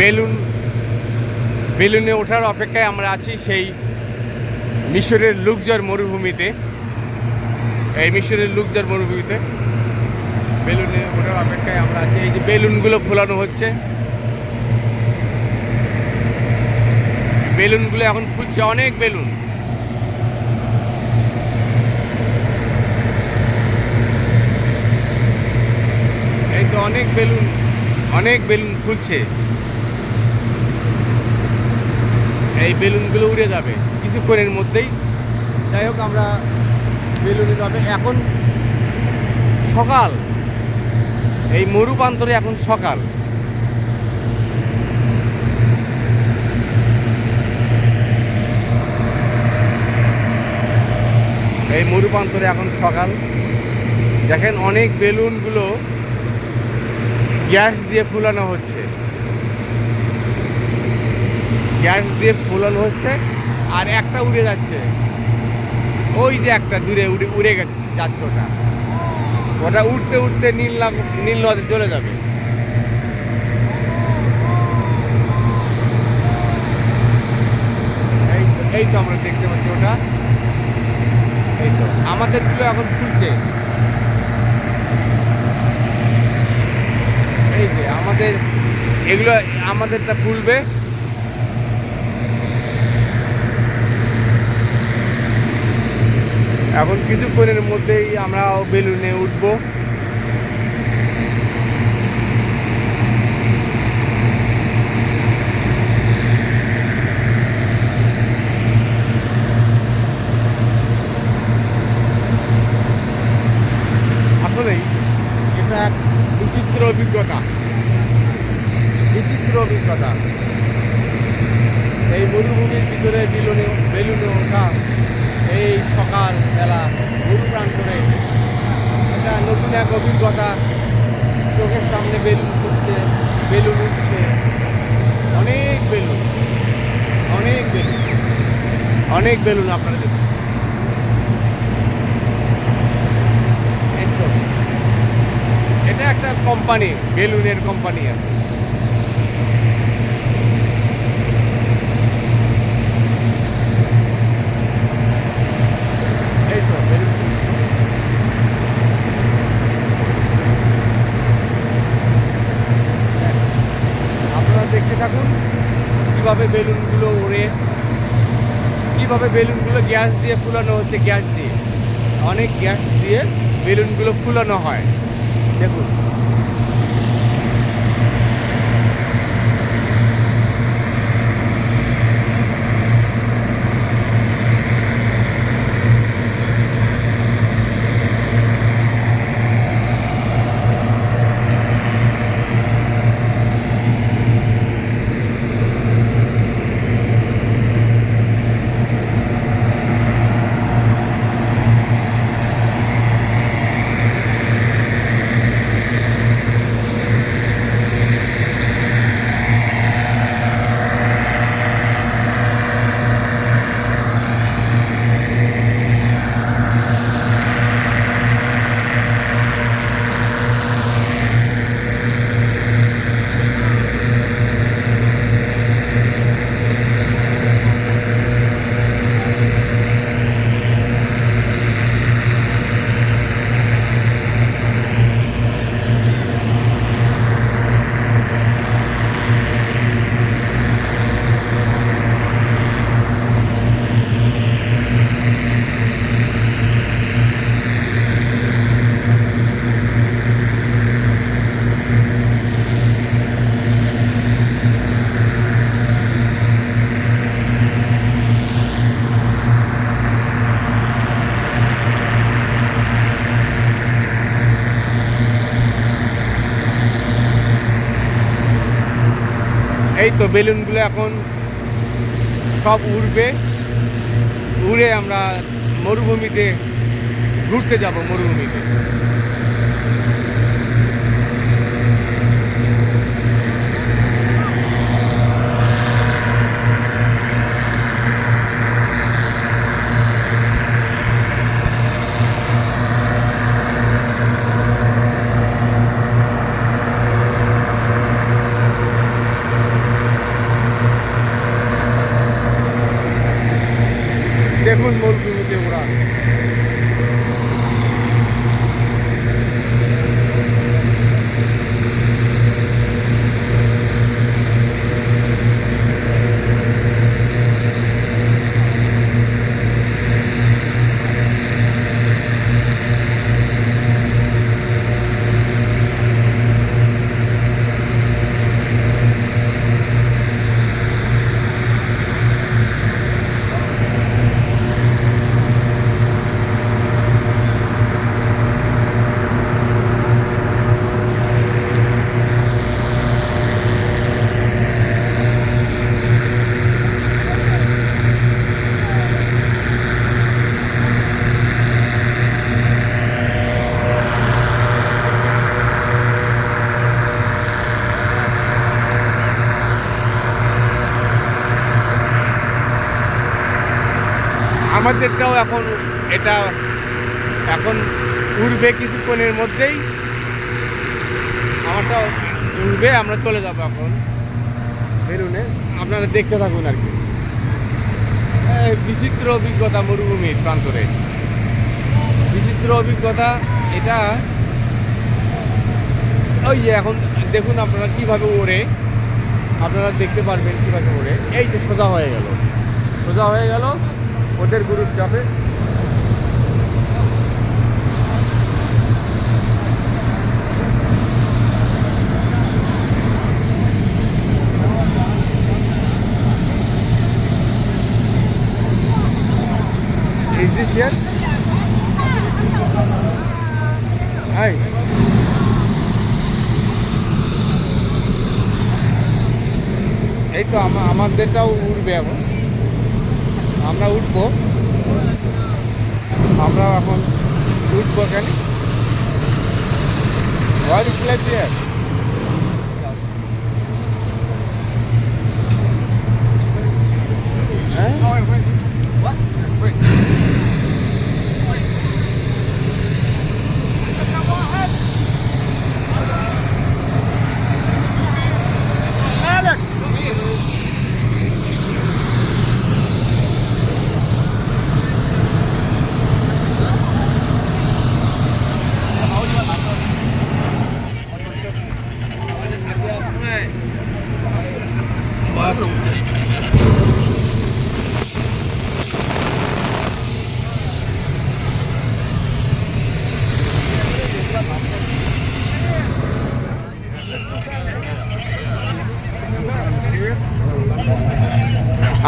Balloon, বেলুনে ওঠার অপেক্ষায় আমরা আছি সেই মিশরের লুকজর মরুভূমিতে। এই মিশরের লুকজর মরুভূমিতে বেলুনে ওঠার অপেক্ষায় আমরা আছি। এই যে বেলুনগুলো ফোলানো হচ্ছে। বেলুনগুলো এখন ফুলছে অনেক বেলুন। এই তো অনেক বেলুন অনেক বেলুন ফুলছে এই বেলুনগুলো উড়ে যাবে কিছুক্ষণের মধ্যেই। যাই হোক, আমরা বেলুনের হবে এখন সকাল। এই মরুপান্তরে এখন সকাল। এই মরুপান্তরে এখন সকাল। দেখেন, অনেক বেলুনগুলো গ্যাস দিয়ে ফুলানো হচ্ছে। গ্যাস দিয়ে ফুলানো হচ্ছে আর একটা উড়ে যাচ্ছে। ওই যে একটা দূরে উড়ে উড়ে গেছে, যাচ্ছে ওটা। ওটা উঠতে উঠতে নীল নীল নদে চলে যাবে। এই তো আমরা দেখতে পাচ্ছি ওটা। এই তো, আমাদেরগুলো এখন খুলছে। এই যে আমাদের, এগুলো আমাদেরটা খুলবে। এখন কিছুক্ষণের মধ্যেই আমরা বেলুনে উঠবো আসলেই এটা এক বিচিত্র অভিজ্ঞতা বিচিত্র অভিজ্ঞতা এই মরুভূমির ভিতরে বেলুনে বেলুনে ওঠা এই সকাল বেলা মরু প্রান্তরে এটা নতুন এক অভিজ্ঞতা চোখের সামনে বেলুন ফুটছে বেলুন উঠছে অনেক বেলুন অনেক বেলুন অনেক বেলুন আপনারা দেখুন। এটা একটা কোম্পানি বেলুনের কোম্পানি আছে এই তো বেলুন আপনারা দেখতে থাকুন কীভাবে বেলুনগুলো ওড়ে কীভাবে বেলুনগুলো গ্যাস দিয়ে ফুলানো হচ্ছে, গ্যাস দিয়ে। অনেক গ্যাস দিয়ে বেলুনগুলো ফুলানো হয়। দেখুন। এই তো বেলুনগুলো এখন সব উড়বে। উড়ে আমরা মরুভূমিতে ঘুরতে যাব মরুভূমিতে। আমাদেরটাও এখন এটা এখন উড়বে কিছুক্ষণের মধ্যেই। আমারটাও উঠবে আমরা চলে যাব এখন বেরুনে আপনারা দেখতে থাকুন আর কি। বিচিত্র অভিজ্ঞতা মরুভূমির প্রান্তরে। বিচিত্র অভিজ্ঞতা, এটা ওই এখন দেখুন আপনারা কীভাবে ওড়ে। আপনারা দেখতে পারবেন কীভাবে ওড়ে। এই যে সোজা হয়ে গেল। সোজা হয়ে গেল। ওদের গ্রুপ যাবে. এই তো আমা- আমাদেরটাও উঠবে এখন। আমরা উঠব। আমরা এখন উঠবো কেন? What is like here? হ্যাঁ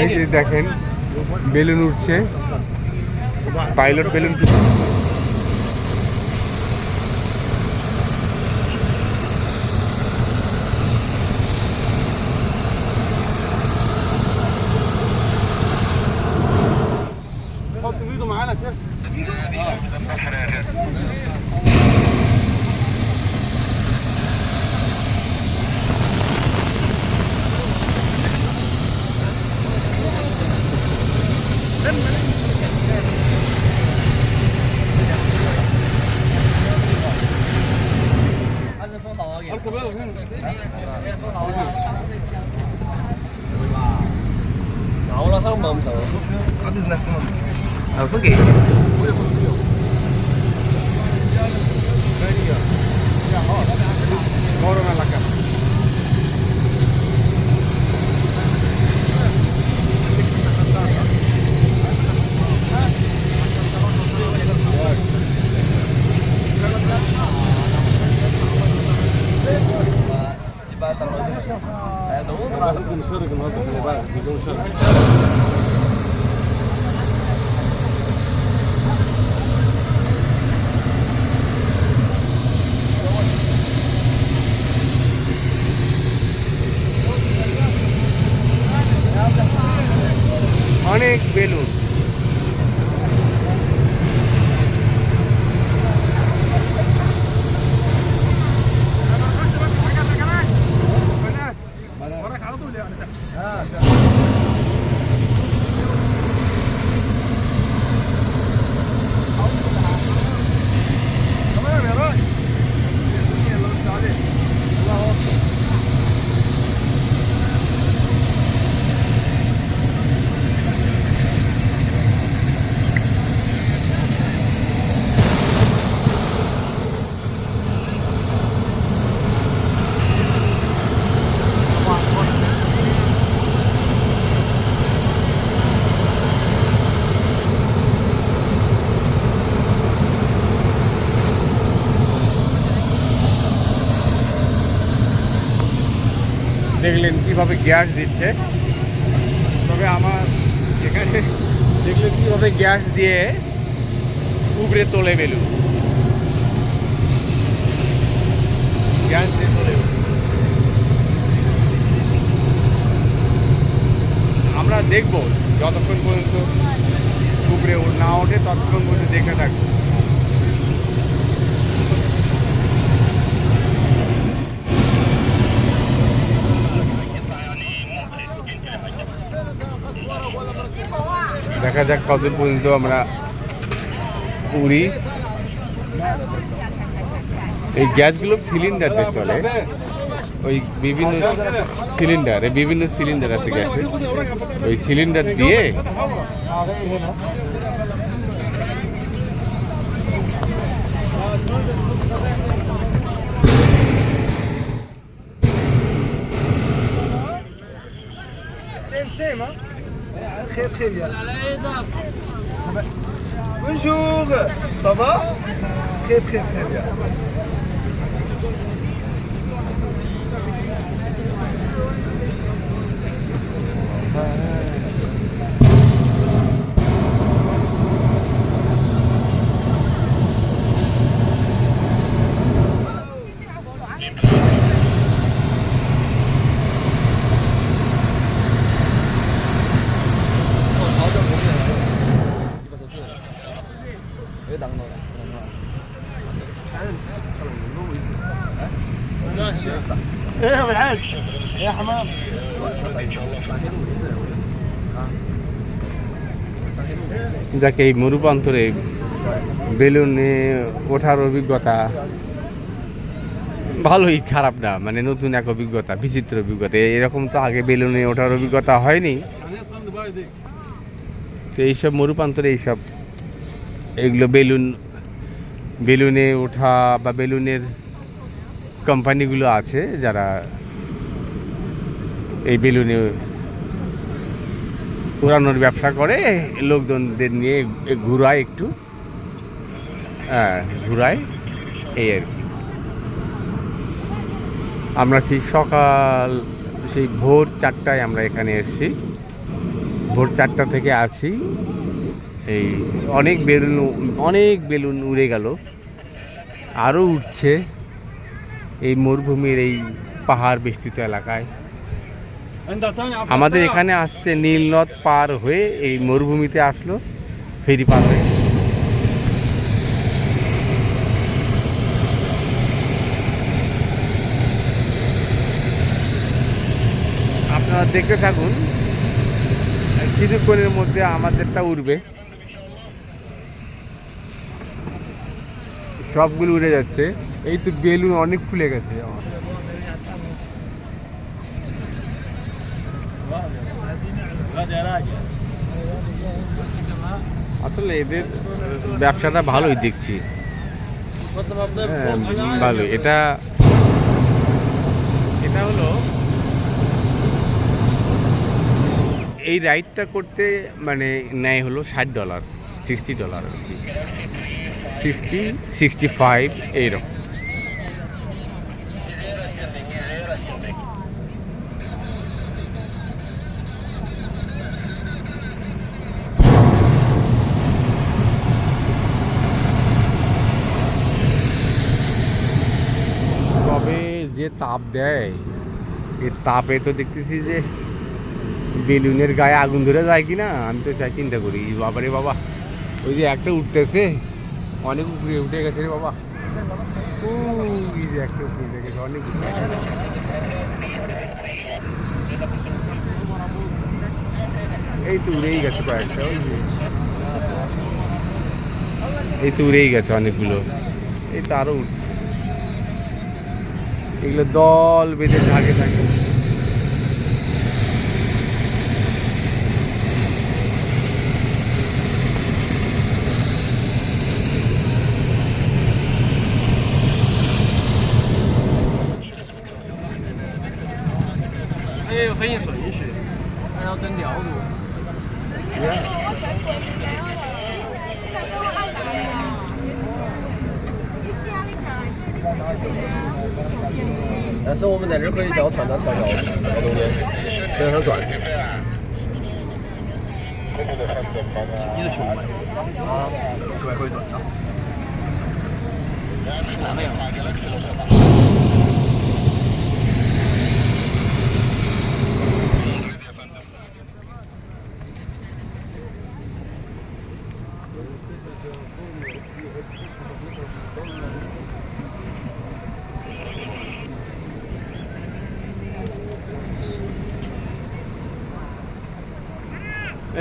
এই যে দেখেন বেলুন উঠছে। পাইলট বেলুন অনেক বেলুন গ্যাস দিচ্ছে। তবে আমার এখানে দেখলেন কীভাবে গ্যাস দিয়ে উপরে তোলে বেলুন গ্যাস দিয়ে তোলে আমরা দেখব যতক্ষণ পর্যন্ত উপরে না ওঠে, ততক্ষণ পর্যন্ত দেখে থাকব। দেখা যাক কত পর্যন্ত আমরা উড়ি। এই গ্যাসগুলো সিলিন্ডারতে চলে। ওই বিভিন্ন সিলিন্ডারে বিভিন্ন সিলিন্ডার আছে গ্যাসে। ওই সিলিন্ডার দিয়ে same, huh? Très très bien. Bonjour, ça va? Très très très bien. যাকে এই মরুপান্তরে বেলুনে ওঠার অভিজ্ঞতা ভালোই খারাপ না মানে নতুন এক অভিজ্ঞতা, বিচিত্র অভিজ্ঞতা। এরকম তো আগে বেলুনে ওঠার অভিজ্ঞতা হয়নি। তো এইসব মরুপান্তরে এইসব, এগুলো বেলুন, বেলুনে ওঠা বা বেলুনের কোম্পানিগুলো আছে যারা এই বেলুনে উড়ানোর ব্যবসা করে, লোকজনদের নিয়ে ঘুরায় একটু। হ্যাঁ ঘুরায়, এই আর কি। আমরা সেই সকাল, সেই ভোর চারটায় আমরা এখানে এসেছি। ভোর চারটা থেকে আছি এই অনেক বেলুন অনেক বেলুন উড়ে গেল। আরও উঠছে এই মরুভূমির এই পাহাড় বেষ্টিত এলাকায়। আমাদের এখানে আসতে নীলনদ পার হয়ে এই মরুভূমিতে আসলো, ফেরি পার হয়ে। আপনারা দেখতে থাকুন, কিছুক্ষণের মধ্যে আমাদেরটা উঠবে সবগুলো উড়ে যাচ্ছে। এই তো বেলুন অনেক খুলে গেছে আমার। আসলে এদের ব্যবসাটা ভালোই দেখছি। হ্যাঁ ভালো এটা এটা হলো এই রাইডটা করতে মানে নেয় হলো ষাট ডলার সিক্সটি ডলার আর কি। সিক্সটি সিক্সটি ফাইভ এইরকম তবে যে তাপ দেয়। এর তাপে তো দেখতেছি যে বেলুনের গায়ে আগুন ধরে যায় কি না আমি তো তাই চিন্তা করি। বাবারে বাবা ওই যে একটা উঠতেছে, অনেক উপরে উঠে গেছে রে বাবা। যে একটা গেছে, অনেক। এই তো উড়েই গেছে কয়েকটা, ওই এই তো উড়েই গেছে অনেকগুলো। এই তো আরও উঠছে। এগুলো দল বেঁধে ঝাঁকে থাকে它也有分析顺序，按照真调度。 Yeah. 但是我们在这儿可以叫串到跳跳在中间，在上转。你的球吗？啊，球还可以转上。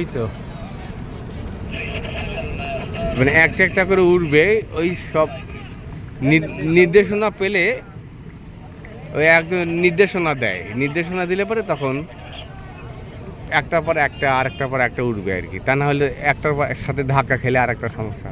এই তো। মানে একটা একটা করে উঠবে ওই সব নির্দেশনা পেলে ওই একজন নির্দেশনা দেয়। নির্দেশনা দিলে পরে তখন একটা পর একটা আর একটা পর একটা উঠবে আর কি। তা না হলে একটার পর সাথে ধাক্কা খেলে আর একটা সমস্যা।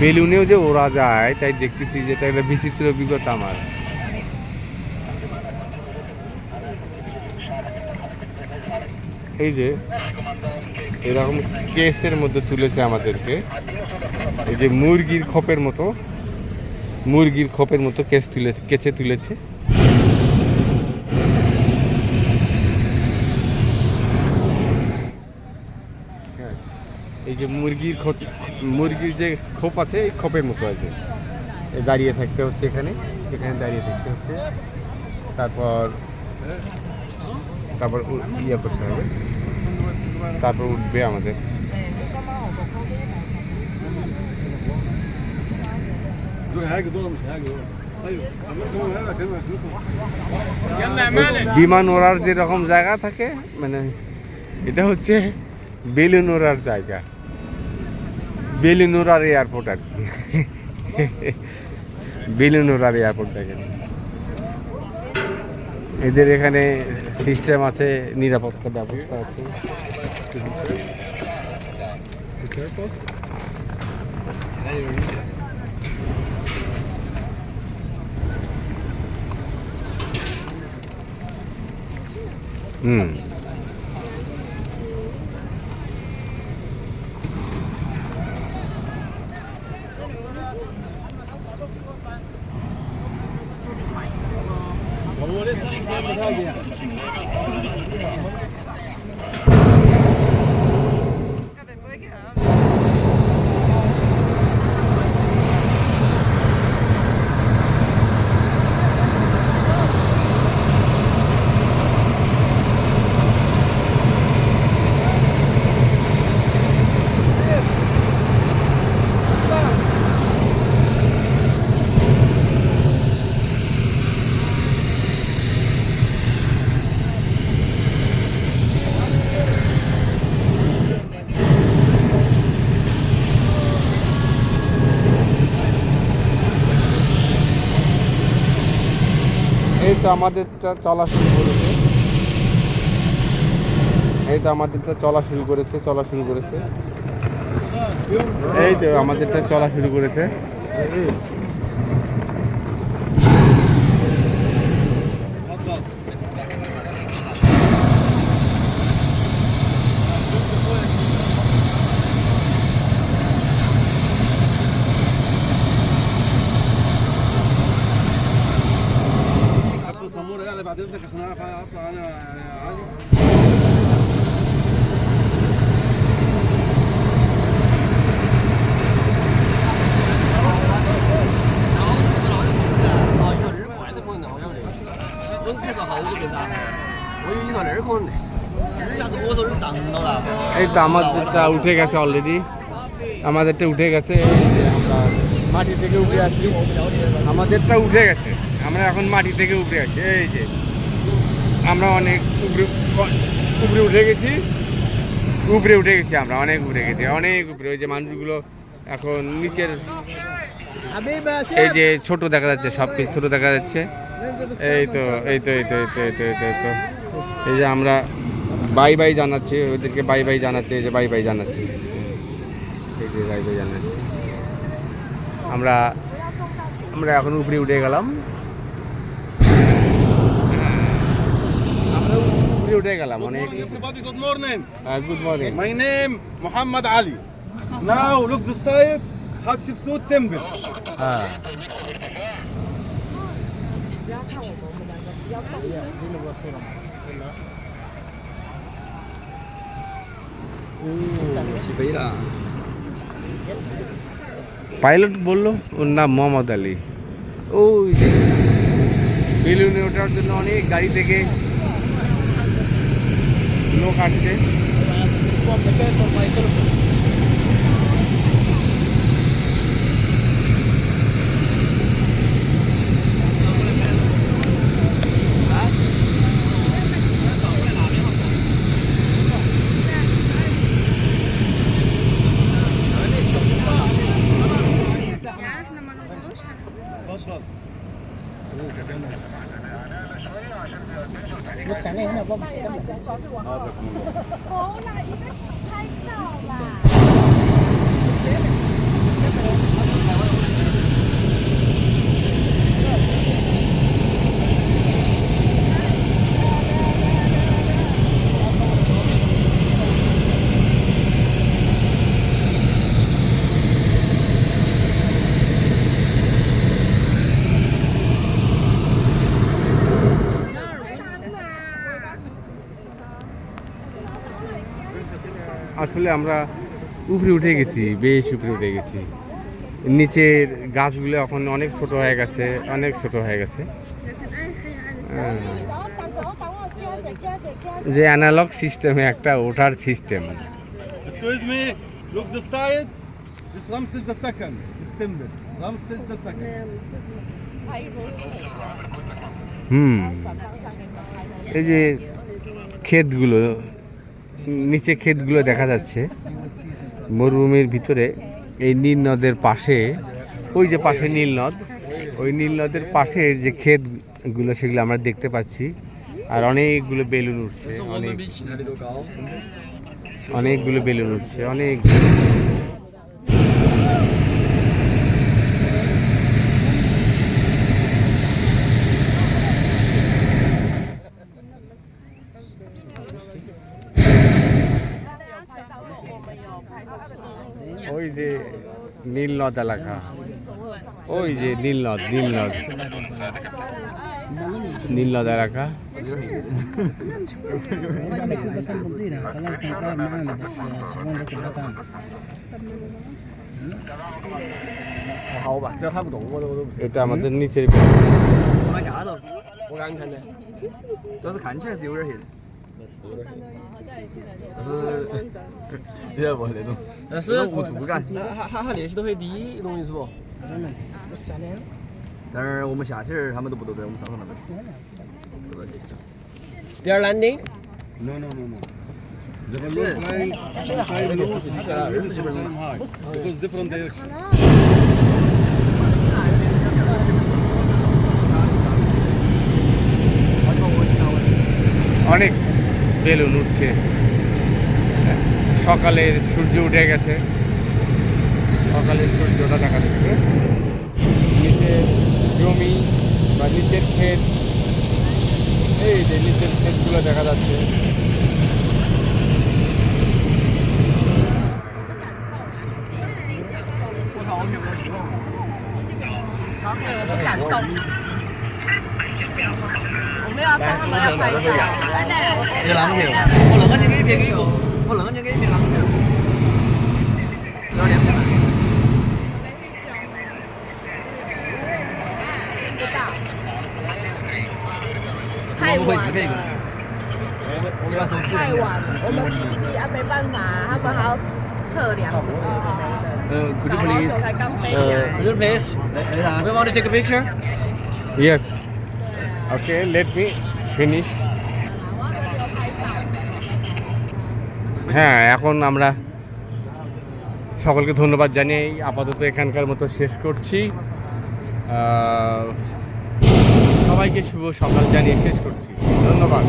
বেলুনেও যে ওরা যায়, তাই দেখতেছি যেটা একটা বিচিত্র অভিজ্ঞতা আমার। এই যে, এরকম কেসের মধ্যে তুলেছে আমাদেরকে। এই যে মুরগির খোপের মতো, মুরগির খোপের মতো কেস তুলেছে, কেচে তুলেছে হ্যাঁ, এই যে মুরগির মুরগির যে খোপ আছে, এই খোপের মতো আছে দাঁড়িয়ে থাকতে হচ্ছে এখানে এখানে দাঁড়িয়ে থাকতে হচ্ছে। তারপর তারপর ইয়ে করতে হবে। তারপর উঠবে আমাদের। বিমান ওড়ার যেরকম জায়গা থাকে মানে এটা হচ্ছে বেলুন ওড়ার জায়গা। বেলুন ওড়ার এয়ারপোর্ট আর কি। বেলুন ওড়ার এয়ারপোর্ট দেখেন। এদের এখানে সিস্টেম আছে নিরাপত্তা ব্যবস্থা আছে। হুম 他不调解。এই তো আমাদেরটা চলা শুরু করেছে। এই তো আমাদেরটা চলা শুরু করেছে, চলা শুরু করেছে। এই তো আমাদেরটা চলা শুরু করেছে। এই তো আমাদেরটা উঠে গেছে অলরেডি আমাদেরটা উঠে গেছে এই যে আমরা মাটি থেকে উঠে আসছি আমাদেরটা উঠে গেছে আমরা এখন মাটি থেকে উঠে আছি এই যে আমরা অনেক উপরে উপরে উঠে গেছি উপরে উঠে গেছি আমরা অনেক উপরে গেছি অনেক উপরে ওই যে মানুষগুলো এখন নিচের এই যে ছোট দেখা যাচ্ছে সব কিছু ছোট দেখা যাচ্ছে। এই তো এই তো এই তো এই তো এই তো এই তো এই তো। এই যে আমরা বাই বাই জানাচ্ছি ওদেরকে বাই বাই জানাচ্ছি এই যে বাই বাই জানাচ্ছি। এই যে বাই বাই জানাচ্ছি। আমরা আমরা এখন উপরে উঠে গেলাম। আমরা উপরে উঠে গেলাম অনেক Everybody good morning. Good morning my name Muhammad Ali. Now look this side. Hatshepsut temple. হ্যাঁ। পাইলট বলল, ওর নাম মোহাম্মদ আলী। ওই বেলুনে ওঠার জন্য অনেক গাড়ি থেকে লোক আসছে। 大爷把你的给我好。不好啦你们拍照啦 আসলে আমরা উপরে উঠে গেছি বেশ উপরে উঠে গেছি। নিচের গাছগুলো এখন অনেক ছোট হয়ে গেছে অনেক ছোট হয়ে গেছে। যে অ্যানালগ সিস্টেমে একটা ওঠার সিস্টেম. হুম। এই যে ক্ষেতগুলো নিচে ক্ষেতগুলো দেখা যাচ্ছে। মরুভূমির ভিতরে এই নীল নদের পাশে, ওই যে পাশে নীল নদ, ওই নীল নদের পাশে যে ক্ষেতগুলো, সেগুলো আমরা দেখতে পাচ্ছি। আর অনেকগুলো বেলুন উঠছে, অনেক অনেকগুলো বেলুন উঠছে, অনেক ওই যে নীল নদ এলাকা। ওই যে নীল নদ নীল নদ। নীল নদ এলাকা। এটা আমাদের নিচের 我看看呢，主要是看起来是有点黑。但是但是但是无助感那哈哈哈那些都很低懂我意思不真的但是我们下去人他们都不都在我们上头那边第二栏的 no no no no 现在还有个问题他给二十几分钟了二十分钟二零 balloon উঠছে সকালের সূর্য উঠে গেছে সকালের সূর্যটা দেখা যাচ্ছে নিচের জমি বা নিচের ক্ষেত এই যে নিচের ক্ষেতগুলো দেখা যাচ্ছে别啷个片我愣个就给 要那？我能不能给一个？我能不能给别人那么多？要。太晚了。太晚，我们第一啊，没办法，他们还测量啊。呃，Good place。呃，Good place。来来来。We want to take a picture. Yes. Okay. Let me finish. হ্যাঁ এখন আমরা সকলকে ধন্যবাদ জানিয়ে আপাতত এখানকার মতো শেষ করছি। সবাইকে শুভ সকাল জানিয়ে শেষ করছি। ধন্যবাদ।